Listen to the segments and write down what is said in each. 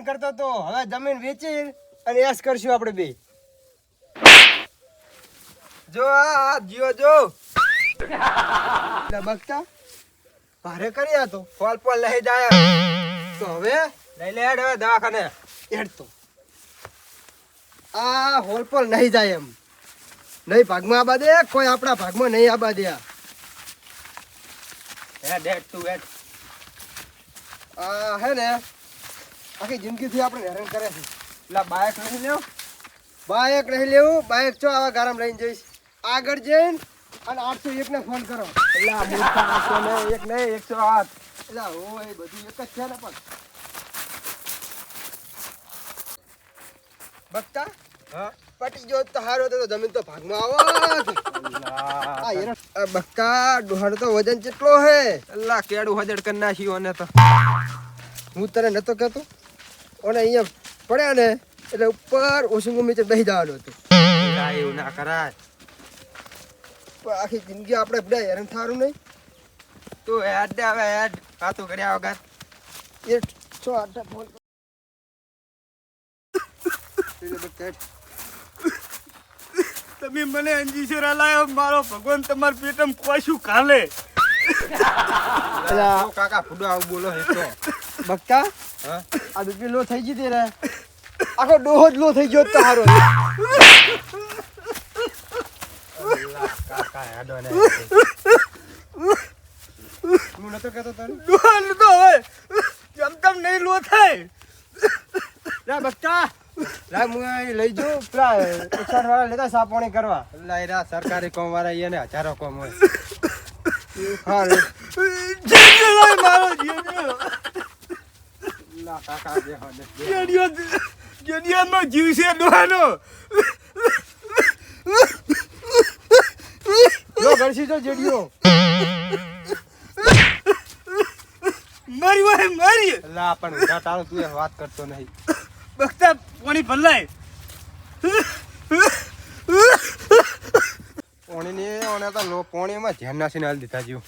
હેરાન કરતો તો હવે જમીન વેચી અને એસ કરશું આપણે બે. જો આ જીઓ જો. બગતા. ભારે કરી તો. ફોલ ફોલ લઈ જાય. તો હવે લઈ લે હેડ હવે દવાખાને. હેડ તો. આ હોલ પર નહીં જાય એમ. નહીં ભાગમાં આબા દે કોઈ આપણા ભાગમાં નહીં આબા દે. હેડ હેડ તું હેડ. આ હે ને આખી જિંદગીથી આપણે હેરાન કરે છે. એટલે બાયક નહીં લેવું બાયક નહીં લેવું બાયક ચો આવા ગારામ લઈને જઈશ? આગળ જઈને અને આઠસો એક ને ફોન કરો એટલે આઠસો ને એક નહીં એકસો આઠ. એટલે હોય બધું એક જ છે ને પણ. બકતા હા. પટી જો તો હારો તો જમીન તો ભાગમાં આવો આ બક્કા ડોહાનો તો વજન કેટલો હે. અલ્લા કેડું હજડ કરી નાખ્યું અને તો. હું તને નતો કહેતો? અને અહીંયા પડ્યા ને એટલે ઉપર ઓશિંગો નીચે બેસી જવાનું હતું. એવું ના કરાય. આખી જિંદગી આપણે બધા હેરાન થવાનું નહીં. તો હેડ આવે હેડ. વાતું કર્યા વગર. એ છો આટા ફોન તમે મને અંજીસરા લાયો મારો ભગવાન તમાર પેટમ કોશું કાલે? અલા. કાકા ફૂડો આવું બોલો હે તો. બક્કા? હા? આ બીપી લો થઈ ગઈ તી રે આખો ડોહો જ લો થઈ ગયો તારો. કાકા હેડો ને. હું નતો કહેતો તને? નહીં લો થાય. રા બક્કા. લા અહીં લઈ જો પેલા વાળા લેતા સાપોણી કરવા. એરા સરકારી કોમ વાળા એને હજારો કોમ હોય. હા લે. જેડિયો લાય મારો જેડિયો અલ્લા કાકા હદે બે. જેડિયો જેડિયામાં જીવ છે ડોહાનો જો ગળસી જો જેડિયો મારી વાય મારી અલ્લા પણ ઊંધા તું વાત કરતો નહીં બખતા પાણી ભલાય પોણી ની ઓને તો પોણીમાં ધ્યાન નાસીને હાલ દીધા જીવ.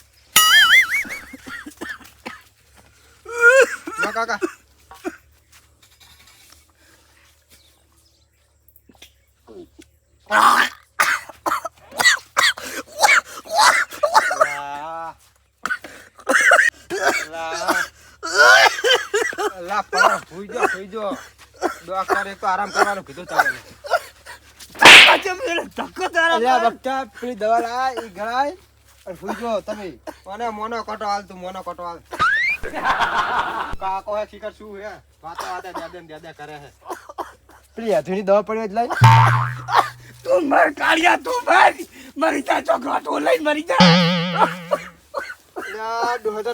કાકા. લા પણ ભૂઈ જો, ભૂઈ જો. ડોક્ટરે તો આરામ કરવાનું કીધું મેરે ધક્કો તારા. બક્કા પેલી દવા લા ઈ ગળાય અને ફૂઈ જો તમે. મને મોનો કટો હાલ તું મોનો કટો હાલ. કાકો હે ખીકર શું હે? વાતો વાતે દે દે દે કરે હે. પેલી હાથુની દવા પડી જ લાઈ તું મર કાળિયા તું મર. મરી જા લઈ મરી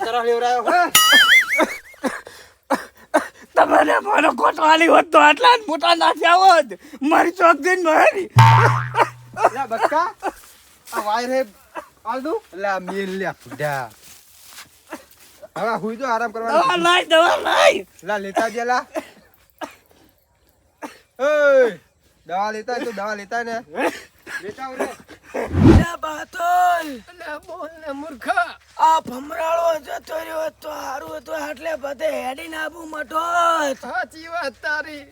તરફ લેવરાયો હે. મારો આલી હોત તો આટલા જ મોટા નાખ્યા હોત મારી ચોક જઈને મારી. અલ્યા બક્કા આ વાયર હે આલ લા મેલ લે ફુડા. હવે હુઈ આરામ દવા કરવાનું લાય દવા લાય. લા લેતા જે લા. દવા લેતા તો દવા લેતા ને. લેતા ને. રે આ ભમરાળો જતો રહ્યો તો હારું હતું એટલે બધે હેડી નાબુ મટો સાચી વાત તારી.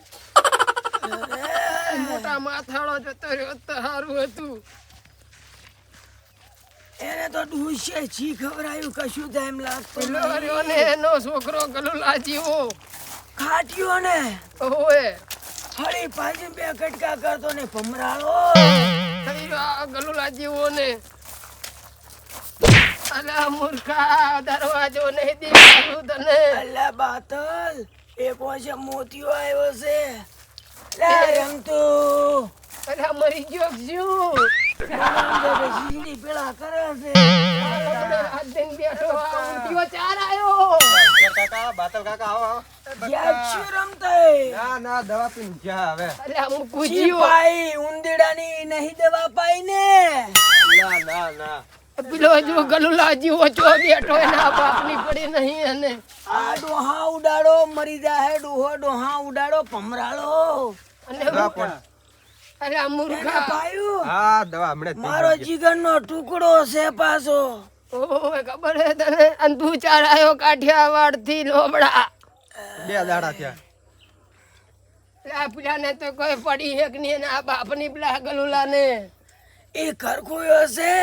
મોટા માથાળો જતો રહ્યો તો સારું હતું. એને તો ડૂસે છી ખવરાયું કશું ટાઈમ એમ પેલો નહીં. રહ્યો ને એનો છોકરો ગલુ લાજીવો ખાટ્યો ને. ઓએ ફરી પાછી બે કટકા કરતો ને ભમરાળો. આ ગલુલા લાજીવો ને અલા મૂર્ખા દરવાજો નહીં દેખાતું તને. અલા બાતલ એ પાસે મોતિયો આવ્યો છે. લે રમતો અલા મરી ગયો શું સીડી પેલા કરે છે. આપણે હાથ બેઠો આ ચાર આયો. કાકા બાતલ કાકા આવો આવો. ના ના દવા પીને જા હવે અલા હું કૂદ્યો પાઈ ઉંદીડાની નહીં દવા પાઈ ને ના ના ના. પેલો જો ગલુલા જેવો ચો બેઠો એના બાપની પડી નહીં અને આ ડોહા ઉડાડો મરી જાહે ડોહો ડોહા ઉડાડો ભમરાળો. અને અરે આ મૂર્ખા પાયું હા દવા હમણાં મારો. જીગરનો ટુકડો છે પાછો. ઓય ખબર હે તને? અન તું ચાર આયો કાઠિયાવાડથી લોબડા. બે દાડા થયા. આ પેલાને તો કોઈ પડી એક ની નહીં આ બાપની પેલા ગલુલા ને એ ઘર કોઈ હશે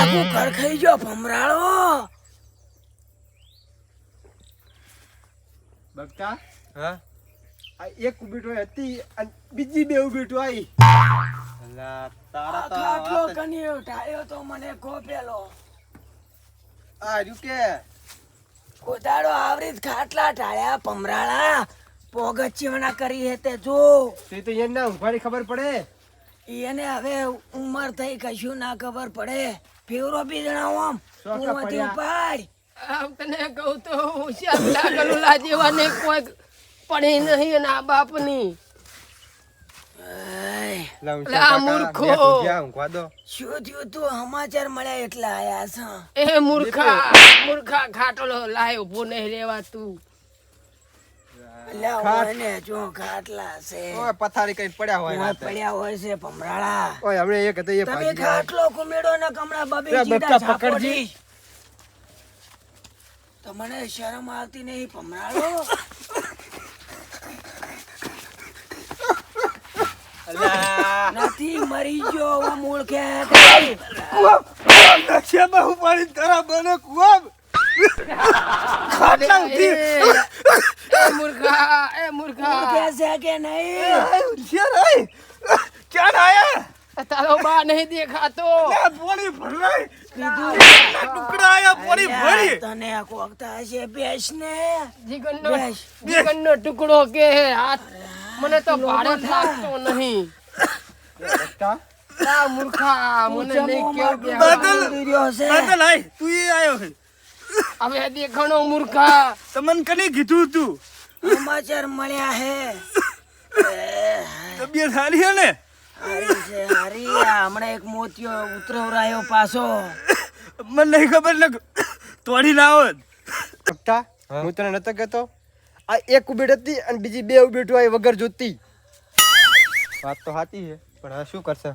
આખું ઘર ખાઈ ગયો ભમરાળો. બગતા? હા? આ એક ઉભીટો હતી અને બીજી બે ઉભીટો આવી અલા, તારા તો આટલો વાત જ- તો મને ખોપેલો. આ રહ્યું કે? કોદાડો આવરી જ ખાટલા ઢાળ્યા ભમરાળા. પોગચીવણા કરી હે તે જો. તે તો એના ખબર પડે. એને હવે ઉંમર થઈ કશું ના ખબર પડે. ફેવરો બી જણાવો આમ. પડ્યા. ઉપાડ. આમ તને કહું તો હોશિયાર પેલા ગલુલા જેવા કોઈ પડી નહીં અને આ બાપની. શું થયું તું? સમાચાર મળ્યા એટલા આયા છે. એ મૂર્ખા મૂર્ખા ખાટલો લાય ઊભો નહીં રેવા તું. પથારી કઈ પડ્યા હોય પડ્યા હોય છે ભમરાળા. ઓય હમણે એક હતો એ તમે ખાટલો કુમેડો ને કમણા બબે પેલા જીડા બચ્ચા છાપો પકડજી. તમને શરમ આવતી નહીં ભમરાળો. નથી મરી ગયો હું મૂળ કે નશેમાં હું પાણી તારા બને કુવાબ. ખાટલા એ મૂર્ખા એ મૂર્ખા છે કે નહીં હોશિયાર આય ક્યાં આયા તારો બા નહીં દેખાતો. પોણી ભરાય ટુકડા પોણી ભરી. તને કોકતા છે બેસ ને. જીગરનો બેસ. જીગરનો ટુકડો કે હાથ. મને તો ભાડો લાગતો નહીં. આ મૂર્ખા મને નહીં કેવું કે બદલ. રહ્યો છે બાદલ આય તું એ આયો છે હવે દેખાણો મૂર્ખા. તમને કને કીધું તું? સમાચાર મળ્યા હે. તબિયત હાલી હે ને? હારી છે હારી. હમણાં એક મોતિયો ઉતરવરાયો પાછો. મને નહીં ખબર ને તોડી ના આવત. બગતા, હું. તને નતો કહેતો આ એક ઉભીટ હતી અને બીજી બે ઉભીટો આવી વગર જોતી. વાત તો સાચી છે પણ હવે શું કરશે?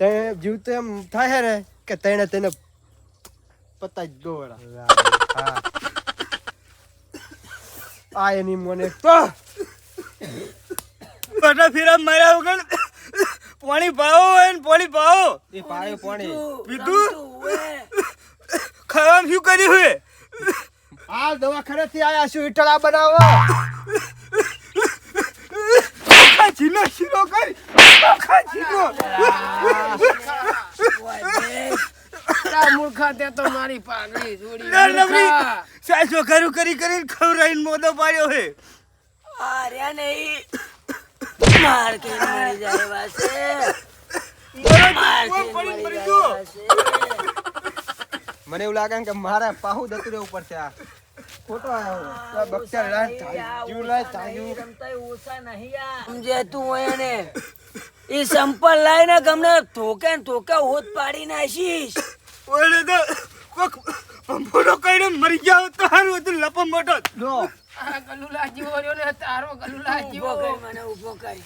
તે જીવ તો એમ થાય ને કે તેને તેને પતા જ દો હા. આ એની મને તો બધા ફેરા માર્યા વગર પાણી પાવો હોય ને પાણી પાવો. એ પાયું પાણી. પીધું? હોય. ખાવાનું શું કર્યું છે આ દવાખાનેથી આયા છું ઈટળા બનાવવા આખા જીનો શીરો કરી. આખા જીનો. મૂર્ખા તે તો મારી પાઘડી જોડી. ખરું કરી કરીને ખવરાઈને મોદો પાડ્યો હે. આ રહ્યા ને ઈ માર કે મરી જાય. મને એવું લાગે કે મારા પાહુ જતું રહેવું પડશે આ. ખોટો આવ્યો આ બક્ષા લાય ચાલ્યું. જીવ લાય આ. સમજે તું હોય ને એ સંપલ લાઈને ગમને ધોકે ને ધોકે હોત પાડી નાખીશ. ઓલે તો કોક પંપોડો કઈને મરી ગયા તો હારું હતું લપમ જો આ ગલુલા જેવો ને તારો ગલુલા ઊભો મને ઊભો કરી.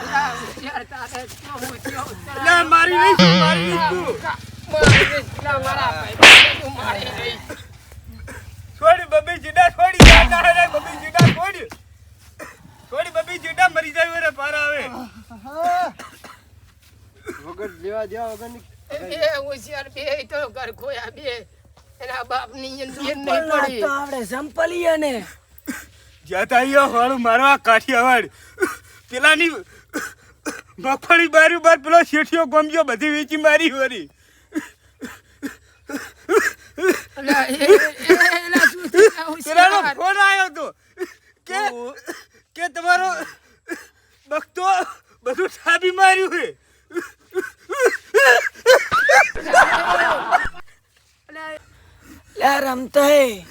અલા, હોશિયાર તારે કેવો હોશિયાર ઉત્તર ના મારી નહીં મારી નહીં તું. મારી દઈશ, પેલા મારા ભાઈ તું મારી દઈશ. છોડી બબી જીડા છોડી જા ના રે બબી જીડા છોડી. છોડી બબી જીડા મરી જાય રે પાર આવે. વગર લેવા દેવા વગરની એ બે હોશિયાર બે તો ઘર ખોયા બે. એના બાપની નહીં પડી. તો અહીંયા મારવા કાઠિયાવાડ પેલાની મગફળી બારી બાર પેલો શેઠિયો ગમજો બધી વેચી મારી વરી? પેલાનો ફોન આવ્યો તો કે કે તમારો બખતો બધું છાબી માર્યું છે અલા, રમતા હે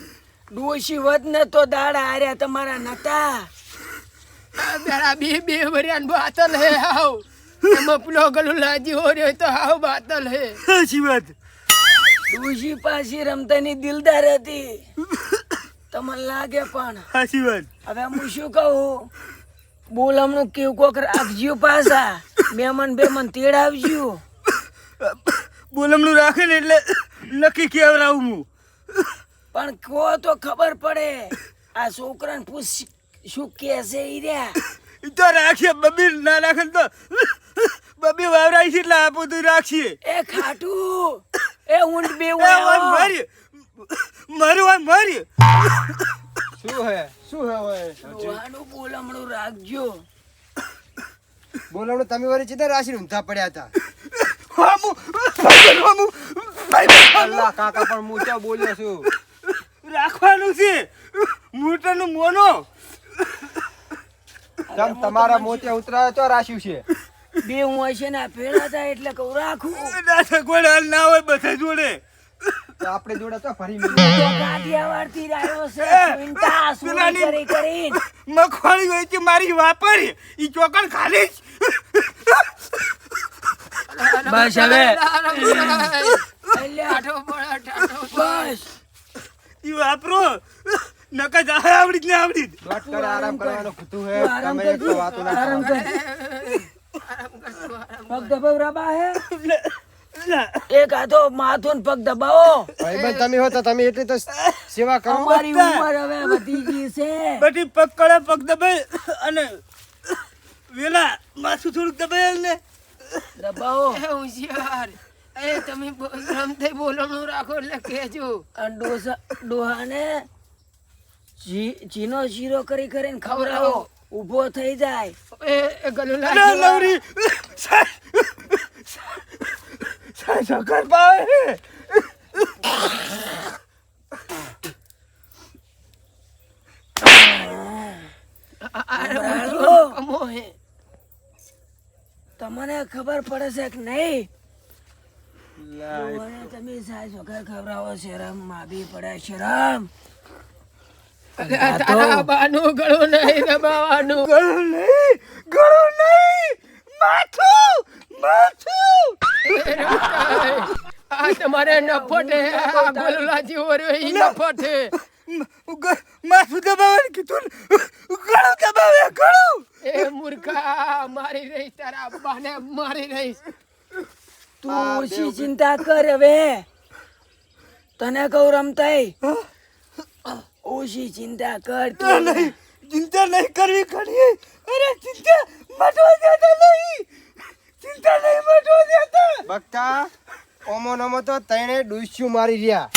ડોશી વધ ને તો દાડા હાર્યા તમારા નતા. દાડા બે બે વરિયાન બાતલ હે હાવ. એમાં પેલો ગલુલા જેવો રહ્યો તો હાવ બાતલ હે. સાચી વાત. ડોશી પાછી રમતાની દિલદાર હતી. તમને લાગે પણ. સાચી વાત. હવે હું શું કહું? બોલ હમણું કેવું કોક રાખજો પાછા. બેમન બેમન તેડ આવજો બોલમણું રાખે ને એટલે નક્કી કેવરાવું હું? પણ કો તો ખબર પડે. આ છોકરાને પૂછ શું કહેશે ઈ રહ્યા. તો રાખીએ બબી ના રાખે તો બબી વાવરાય છે એટલે આપું તું રાખીએ. એ ખાટું એ ઊંટ બે મારી. મારું ઓય મારી. શું હે? શું હે હવે? ડોહાનું બોલમણું રાખજો. બોલાવણું તમે વળી ચિત્તા રાશી ઊંધા પડ્યા હતા. હામુ હામુ. અલ્લા કાકા પણ હું બોલ્યો છું રાખવાનું છે મોટાનું મોનો તમ તમારા મોતે ઉતરા ચો રાખ્યું છે બે હું હશે ને પેલા હતા એટલે કઉ રાખું ના સગવડ હાલ ના હોય બધા જોડે આપણે જોડે તો ફરી કાઠિયાવાડથી લાવ્યો છે ચિંતા સુરી કરી મગફળી હોય કે મારી વાપરી ઈ ચોકડ ખાલી બસ હવે બસ. ઈ વાપરો. નકા જાય આવડી જ ને આવડી જ. કરે આરામ કરવાનું કીધું હે. તમે એક વાતો ના આરામ કર. આરામ કરજો, આરામ હે? લે, લે. એક હાથો માથું પગ દબાવો. તમે હો તો તમે એટલી તો સેવા કરો. મારી ઉંમર હવે વધી ગઈ છે. બધી પગ કળે પગ દબાઈ અને વેલા માથું થોડુંક દબાય ને. દબાવો. હોશિયાર. એ તમે રમતે બોલવાનું રાખો એટલે કહેજો. અને ડોસા ડોહાને ચીનો શીરો કરી કરીને ખવડાવો. ઊભો થઈ જાય. એ એ ગલુલા લવરી. સાહેબ. સાહેબ પાવે હે. સંભળાવો. કમો હે. તમને ખબર પડે છે કે નહીં? તમે સાસ વગર ખવડાવો શરમ માબી પડે શરમ અલ્યા, તારા બાનું ગળું નહીં દબાવવાનું ગળું નહીં ગળું નહીં માથું માથું એ રમતાય. આ તમારે નફટ હે આ ગલુલા જેવો ઈ નફટ હે મ- ગ- માથું દબાવવાનું કીધું ને. ગળું દબાવે ગળું એ મૂર્ખા મારી રહી તારા બાને મારી રહીશ તું ઓછી ચિંતા કર હવે. તને કહું રમતાય ઓછી ચિંતા કર તું. નહીં ચિંતા નહીં કરવી ખરી અરે ચિંતા મટવા દેતા નહીં. ચિંતા નહીં મટવા દેતા. બક્કા ઓમો નમો તો તણે ડુસ્યું મારી રહ્યા.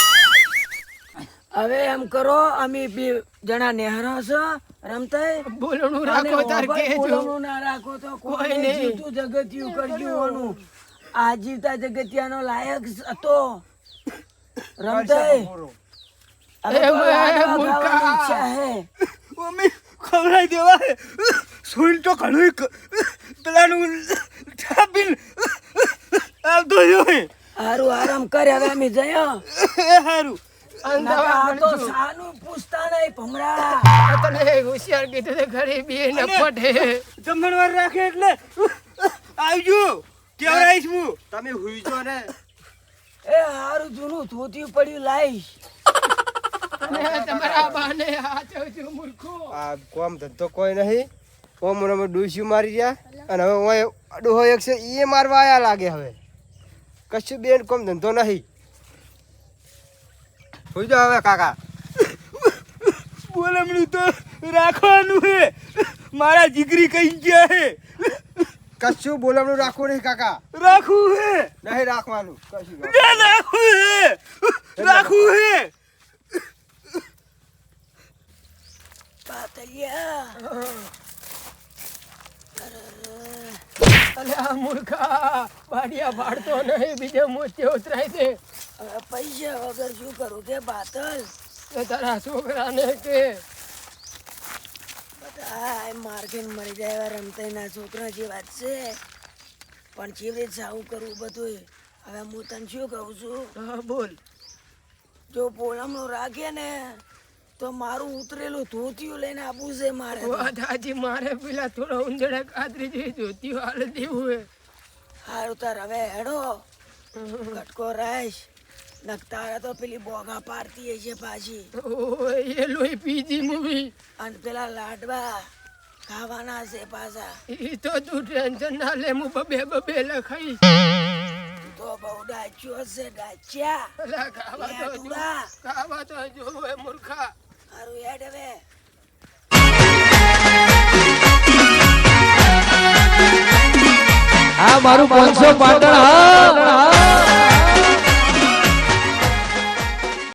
હવે એમ કરો અમે બે જણા નેહરો છો રમતા બોલણું રાખો તાર કે બોલવાનું ના રાખો તો કોઈ નહીં. જીવતું જગતિયું કરજો ઓનું. આ જીવતા જગતિયાનો લાયક હતો. રમતાય મમ્મી ખવડાવી દેવા સુઈન તો ઘણું પેલાનું ઠાપીને આવતો રહ્યો હારું આરામ કરે હવે અમે જયો એ હારું. નકા આ તો સાનું પૂછતા નહીં ભમરા. આ હોશિયાર કીધું ગરીબી નફટ જમણવાર રાખે એટલે આવજો. કેવડાઈશ હું? તમે હુઈજો ને. એ હારું જૂનું ધોતી પડ્યું લાઈશ. અને તમારા બાને હાચવજો મૂર્ખો. આ કોમ ધંધો કોઈ નહીં. ઓમ મને ડુસ્યું મારી ગયા અને હવે ઓય ડોહો એક છે એ મારવા આયા લાગે હવે. કશું બેન કોમ ધંધો નહીં. જાઓ હવે કાકા. બોલમણું તો રાખવાનું હે. મારા જીગરી કઈ ગયા હે? કશું બોલવાનું રાખવું નહીં કાકા. રાખવું હે? નહીં રાખવાનું કશું ના રાખવું હે? રાખવું હે? પાતળિયા. અને મૂર્ખા બાડિયા ભાડતો નહીં બીજે મોતી ઉતરાય છે. પૈસા વગર શું કરું કે બાતલ તો તારા છોકરાને કે બધા માર્કેટ મળી જાય એવા રમતાઈના છોકરા જે વાત છે. પણ કેવી રીતે સાવું કરવું બધું હવે હું તને શું કહું છું? હા બોલ. જો પોલમનો રાખે ને તો મારું ઉતરેલું ધોતિયું લઈને આપવું છે મારે. દાદી મારે પેલા થોડા ઉંદડા કાતરી જેવી ધોતિયું હાલ દેવું હે. હારું તાર હવે હેડો. કટકો રાઈશ. નક તો પેલી બોગા પાડતી છે પાછી. ઓય એ લોહી પીજી મૂવી અને પેલા લાડવા ખાવાના છે પાછા. એ તો તું ટેન્શન ના લે હું બબે બબે લખાઈ. તો બહુ ડાચ્યો છે ડાચ્યા. ખાવા તો ખાવા તો જો એ મૂર્ખા. હારું હેડ હવે. આ મારું પાંચસો પાટણ હા.